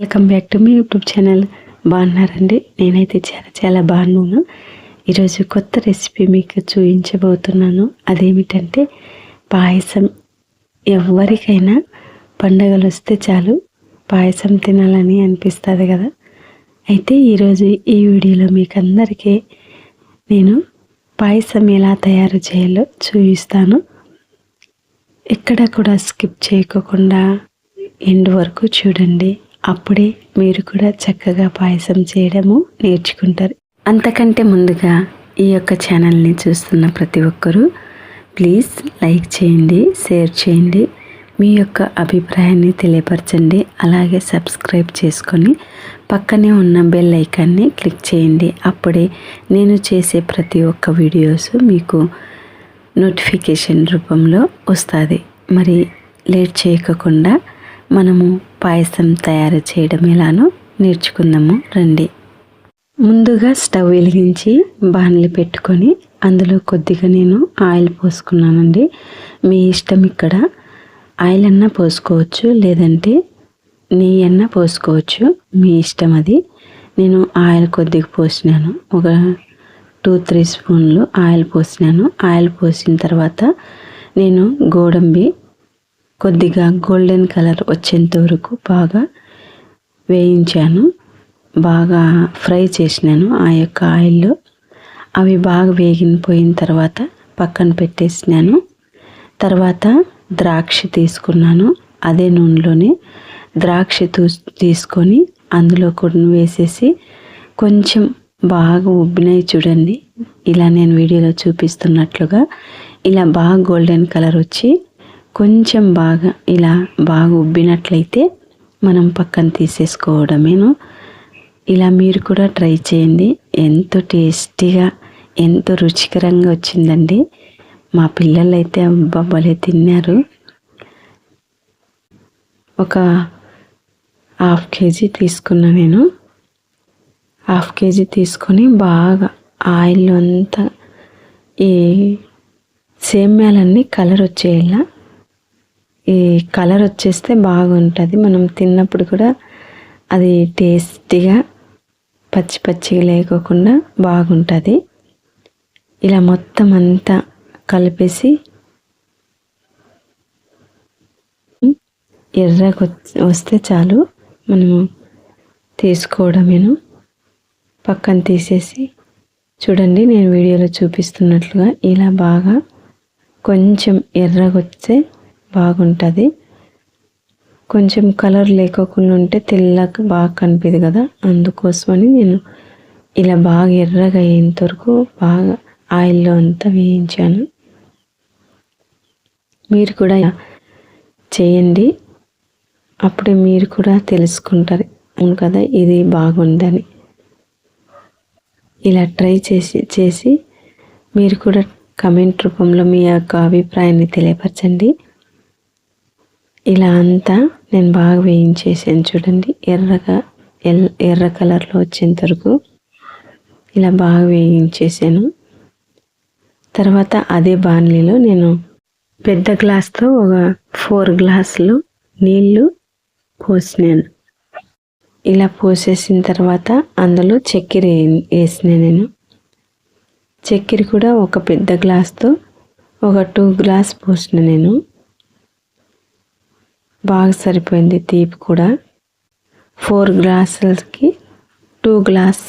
Welcome back to మీ YouTube channel బాగున్నారండి? నేనైతే చాలా చాలా బాగున్నాను. ఈరోజు కొత్త రెసిపీ మీకు చూపించబోతున్నాను. అదేమిటంటే పాయసం. ఎవరికైనా పండగలు వస్తే చాలు పాయసం తినాలని అనిపిస్తుంది కదా? అయితే ఈరోజు ఈ వీడియోలో మీకు అందరికీ నేను పాయసం ఎలా తయారు చేయాలో చూపిస్తాను. ఎక్కడ కూడా స్కిప్ చేయకోకుండా ఎండ్ వరకు చూడండి. అప్పుడే మీరు కూడా చక్కగా పాయసం చేయడము నేర్చుకుంటారు. అంతకంటే ముందుగా ఈ యొక్క ఛానల్ని చూస్తున్న ప్రతి ఒక్కరూ ప్లీజ్ లైక్ చేయండి షేర్ చేయండి మీ యొక్క అభిప్రాయాన్ని తెలియపరచండి అలాగే సబ్స్క్రైబ్ చేసుకొని పక్కనే ఉన్న బెల్ ఐకాన్ని క్లిక్ చేయండి. అప్పుడే నేను చేసే ప్రతి ఒక్క వీడియోస్ మీకు నోటిఫికేషన్ రూపంలో వస్తుంది. మరి లేట్ చేయకుండా మనము పాయసం తయారు చేయడం ఎలానో నేర్చుకుందాము రండి. ముందుగా స్టవ్ వెలిగించి బాణలి పెట్టుకొని అందులో కొద్దిగా నేను ఆయిల్ పోసుకున్నానండి. మీ ఇష్టం ఇక్కడ. ఆయిల్ అన్నా పోసుకోవచ్చు లేదంటే నెయ్యి అన్నా పోసుకోవచ్చు. మీ ఇష్టం అది. నేను ఆయిల్ కొద్దిగా పోసినాను. ఒక టూ త్రీ స్పూన్లు ఆయిల్ పోసినాను. ఆయిల్ పోసిన తర్వాత నేను గోడంబి కొద్దిగా గోల్డెన్ కలర్ వచ్చేంత వరకు బాగా వేయించాను. బాగా ఫ్రై చేసినాను ఆ యొక్క ఆయిల్లో. అవి బాగా వేగిపోయిన తర్వాత పక్కన పెట్టేసినాను. తర్వాత ద్రాక్ష తీసుకున్నాను. అదే నూనెలోనే ద్రాక్ష తీసుకొని అందులో కొన్ని వేసేసి కొంచెం బాగా ఉబ్బినాయి చూడండి. ఇలా నేను వీడియోలో చూపిస్తున్నట్లుగా ఇలా బాగా గోల్డెన్ కలర్ వచ్చి కొంచెం బాగా ఇలా బాగా ఉబ్బినట్లయితే మనం పక్కన తీసేసుకోవడమేను. ఇలా మీరు కూడా ట్రై చేయండి. ఎంతో టేస్టీగా ఎంతో రుచికరంగా వచ్చిందండి. మా పిల్లలు అయితే బొబ్బలే తిన్నారు. ఒక హాఫ్ కేజీ తీసుకున్నా నేను. హాఫ్ కేజీ తీసుకొని బాగా ఆయిల్ అంతా ఈ సేమ్యాలన్నీ కలర్ వచ్చేలా ఈ కలర్ వచ్చేస్తే బాగుంటుంది. మనం తిన్నప్పుడు కూడా అది టేస్టీగా పచ్చి పచ్చిగా లేకోకుండా బాగుంటుంది. ఇలా మొత్తం అంతా కలిపేసి ఎర్రకు వస్తే చాలు. మనము తీసుకోవడమేను. పక్కన తీసేసి చూడండి నేను వీడియోలో చూపిస్తున్నట్లుగా ఇలా బాగా కొంచెం ఎర్రగొచ్చే బాగుంటుంది. కొంచెం కలర్ లేకోకుండా ఉంటే తెల్లగా బాగా కనిపిదు కదా. అందుకోసమని నేను ఇలా బాగా ఎర్రగా అయ్యేంత వరకు బాగా ఆయిల్లో అంతా వేయించాను. మీరు కూడా చేయండి. అప్పుడే మీరు కూడా తెలుసుకుంటారు. అవును కదా ఇది బాగుందని. ఇలా ట్రై చేసి చేసి మీరు కూడా కమెంట్ రూపంలో మీ యొక్క అభిప్రాయాన్ని తెలియపరచండి. ఇలా అంతా నేను బాగా వేయించేసాను చూడండి. ఎర్రగా ఎల్ ఎర్ర కలర్లో వచ్చేంత వరకు ఇలా బాగా వేయించేసాను. తర్వాత అదే బాణలీలో నేను పెద్ద గ్లాస్తో ఒక ఫోర్ గ్లాసులు నీళ్ళు పోసినాను. ఇలా పోసేసిన తర్వాత అందులో చక్కెర వేసిన నేను. చక్కెర కూడా ఒక పెద్ద గ్లాస్తో ఒక టూ గ్లాస్ పోసిన నేను. బాగా సరిపోయింది తీపి కూడా. ఫోర్ గ్లాసులకి టూ గ్లాస్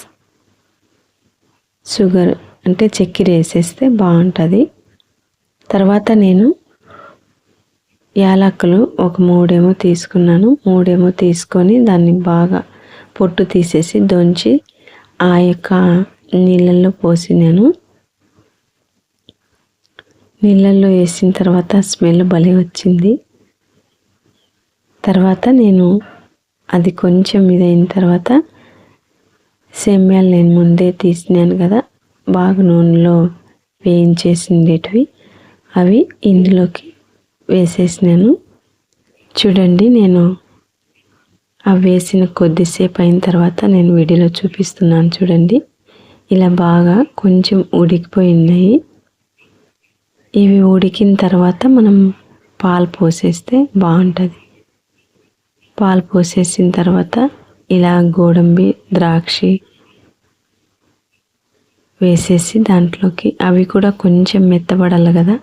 షుగర్ అంటే చక్కెర వేసేస్తే బాగుంటుంది. తర్వాత నేను యాలకులు ఒక మూడేమో తీసుకున్నాను. మూడేమో తీసుకొని దాన్ని బాగా పొట్టు తీసేసి దొంచి ఆ యొక్క నీళ్ళల్లో పోసి నేను నీళ్ళల్లో వేసిన తర్వాత స్మెల్ భలే వచ్చింది. తర్వాత నేను అది కొంచెం ఇదైన తర్వాత సెమ్యాలు నేను ముందే తీసినాను కదా బాగా నూనెలో వేయించేసిండేటివి అవి ఇందులోకి వేసేసినాను. చూడండి నేను అవి వేసిన కొద్దిసేపు అయిన తర్వాత నేను వీడియోలో చూపిస్తున్నాను చూడండి. ఇలా బాగా కొంచెం ఉడికిపోయినాయి. ఇవి ఉడికిన తర్వాత మనం పాలు పోసేస్తే బాగుంటుంది. పాలు పోసేసిన తర్వాత ఇలా గోడంబి ద్రాక్ష వేసేసి దాంట్లోకి అవి కూడా కొంచెం మెత్తబడాలి కదా.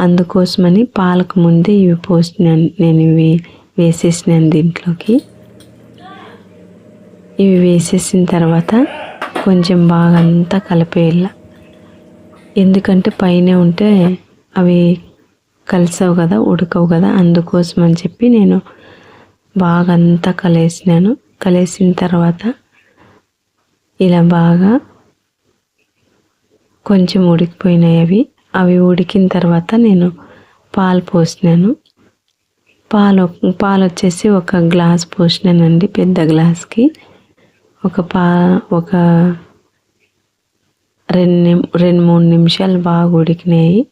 అందుకోసమని పాలకు ముందే ఇవి పోసినాను నేను ఇవి వేసేసినాను దీంట్లోకి. ఇవి వేసేసిన తర్వాత కొంచెం బాగా అంతా కలిపేయాల. ఎందుకంటే పైన ఉంటే అవి కలిసావు కదా ఉడకవు కదా. అందుకోసం అని చెప్పి నేను బాగా అంతా కలిసినాను. కలిసిన తర్వాత ఇలా బాగా కొంచెం ఉడికిపోయినాయి అవి. అవి ఉడికిన తర్వాత నేను పాలు పోసినాను. పాలు పాలు వచ్చేసి ఒక గ్లాస్ పోసినానండి పెద్ద గ్లాస్కి. ఒక పా ఒక రెండు రెండు మూడు నిమిషాలు బాగా ఉడికినాయి.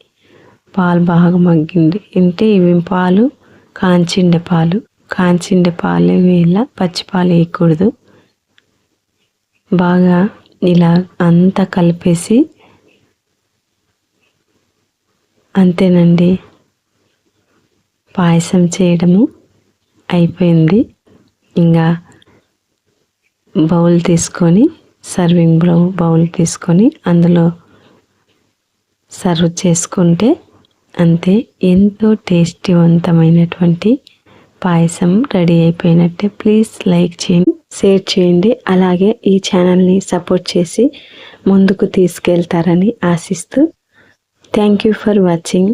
పాలు బాగా మగ్గింది. అంటే ఇవి పాలు కాంచిండే పాలు. కాంచిండ పాలు వేళ పచ్చి పాలు వేయకూడదు. బాగా ఇలా అంతా కలిపేసి అంతేనండి. పాయసం చేయడము అయిపోయింది. ఇంకా బౌల్ తీసుకొని సర్వింగ్ బౌ బౌల్ తీసుకొని అందులో సర్వ్ చేసుకుంటే అంతే ఎంతో టేస్టీవంతమైనటువంటి పాయసం రెడీ అయిపోయినట్టే ప్లీజ్ లైక్ చేయండి షేర్ చేయండి అలాగే ఈ ఛానల్ని సపోర్ట్ చేసి ముందుకు తీసుకెళ్తారని ఆశిస్తూ. Thank you for watching